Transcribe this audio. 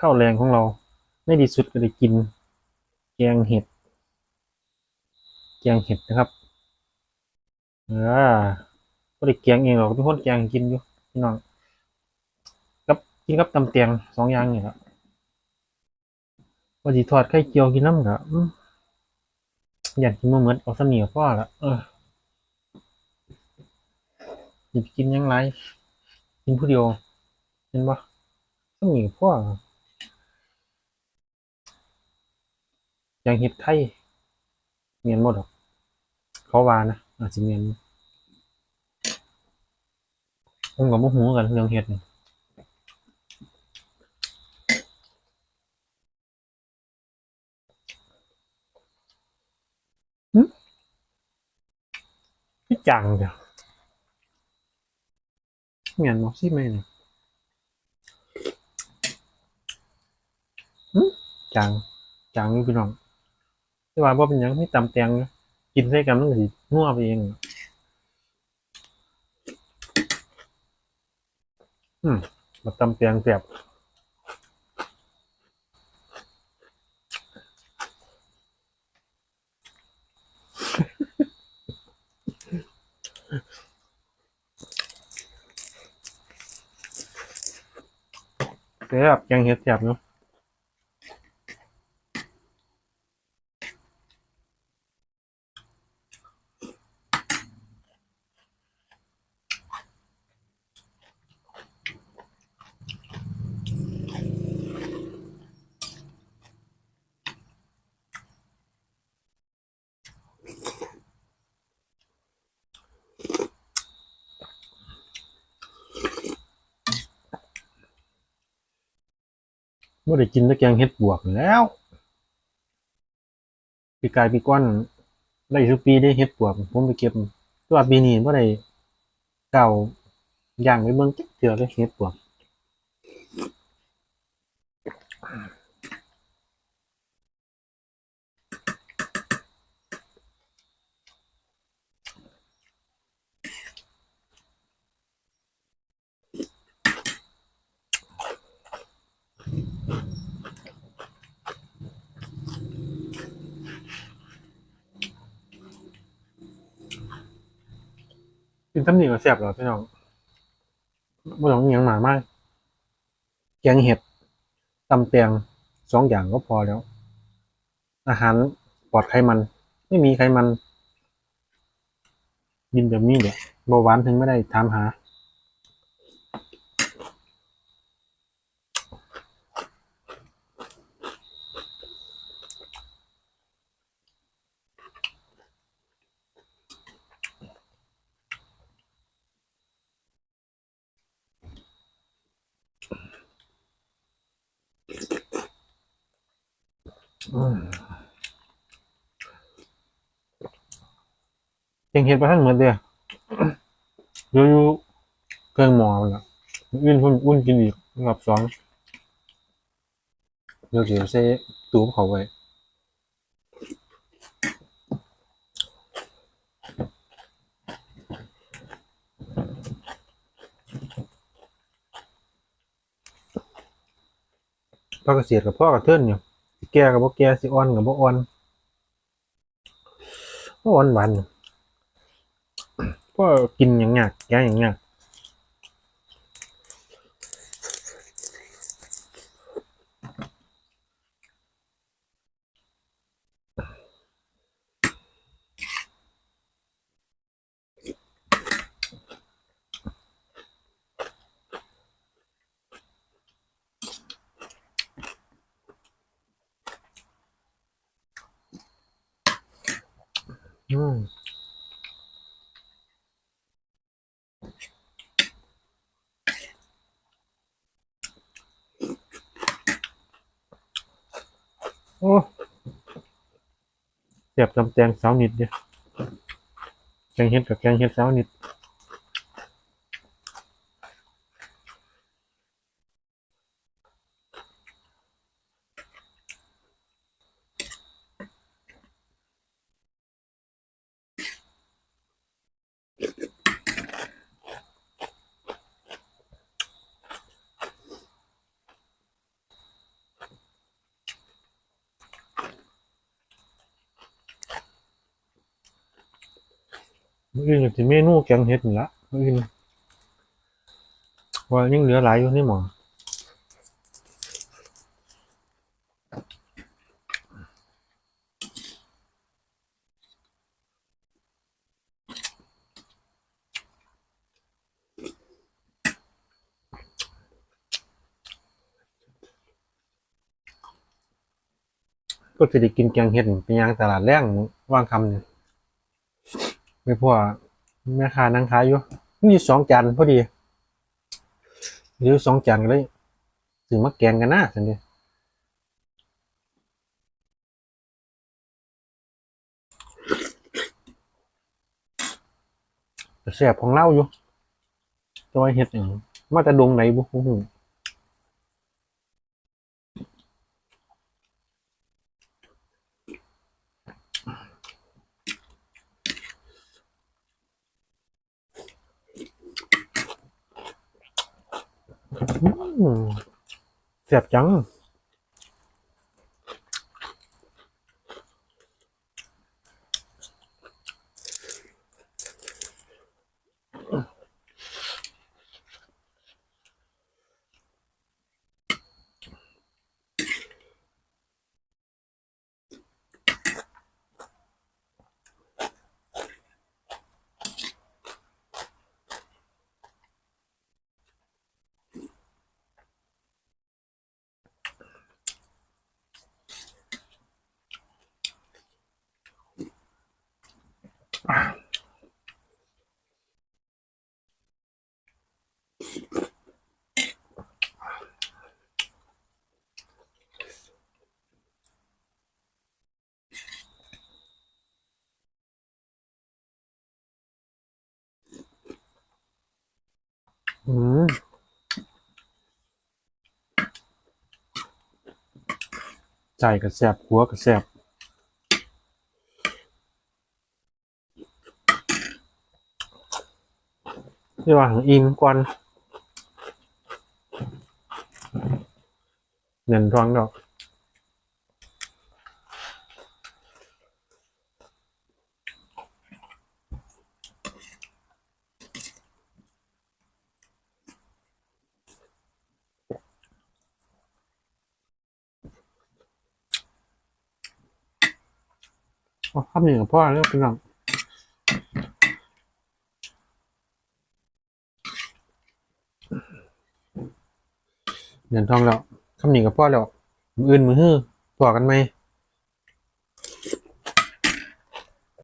ข้าวแรงของเราไม่ดีสุดก็ได้กิน แกงเห็ด แกงเห็ดนะครับเออก็ได้แกงเองหรอกทุกคนแกงกินอยู่พี่น้องกับกินกับตำเตียงสองอย่างนี่แหละว่าสิทอดไข่เจียวกินน้ำกะอืมอยากกินมาเหมือนเอาเสนียวพ่อละเออหยิบกินยังไรกินผู้เดียวเห็นปะเสนียวพ่อ ยังเห็ดไข่เมียนหมดหรอกเขาว่านะอาจจะเมียนผมกับโมหูกันเรื่องเห็ดนี่พี่จังเดียวเมียนบอกสิไหมเนี่ยจัง จังพี่น้อง แต่ว่าบ่เป็นหยังไม่ตำแตงกินใส่กันมันก็สินัวไปเอง อืมมาตำแตงแซ่บแซ่บยังเฮ็ดแซ่บเนาะ บ่ได้กินตะแกงเฮ็ดบวกแล้วปีกายปีก้อนได้ทุกปีได้เฮ็ดบวกผมไปเก็บตัวปีนี้บ่ได้เก่าอย่างไปเบิ่งจักเทื่อเลยเฮ็ดบวก กินตำหนิก็แซ่บเหรอพี่น้องบ่ต้องอยังมามากแกงเห็ดตำแตงสองอย่างก็พอแล้ว อาหารปลอดไขมัน ไม่มีไขมัน ยินแบบนี้เดี๋ยวเบาหวานถึงไม่ได้ถามหา อืมแกงเห็ดไปทั้งหมดเลยอยู่อยู่เครื่องหมอมันละอุ่นพุ่นอุ่นกินอีกรอบสองเดี๋ยวเดี๋ยวใส่ตู้เขาไว้พ่อเกษตรกับพ่อกับเทิร์นอยู่ แก่กับบ่แก่สิอ่อนกับบ่อ่อนบ่อ่อนหวานพ่อกินอย่างยากแก่อย่างยาก อืมโอ้เสียบจำแตงสาวนิดเดียวแกงเห็ดกับแกงเห็ดสาวนิด มื้ออื่นก็สิเมนูแกงเห็ดนี่ละมื้ออื่นว่ายังเหลือหลายอยู่ในหมอก็จะได้กินแกงเห็ดเป็นยางตลาดแรงว่างคำเนี่ย ไม่พอแม่ค้านั่งขายอยู่มีอยู่สองจานพอดีเหลือยู่สองจานก็เลยซื้อมาแกงกันนะสันเดียแต่แซ่บของเล่าอยู่ตัวเห็ดอย่างมาแต่ดงไหนบุหู อืม แซ่บจัง อืม ใจก็แซบหัวก็แซบที่ว่าของอินก่อนเงินท้องดอก อ๋อคำหนึ่งกับพ่อเลือกเป็นหลังเงินทองแล้วคำหนึ่งกับพ่อแล้วมืออื่นมือฮื้อพอกันไหม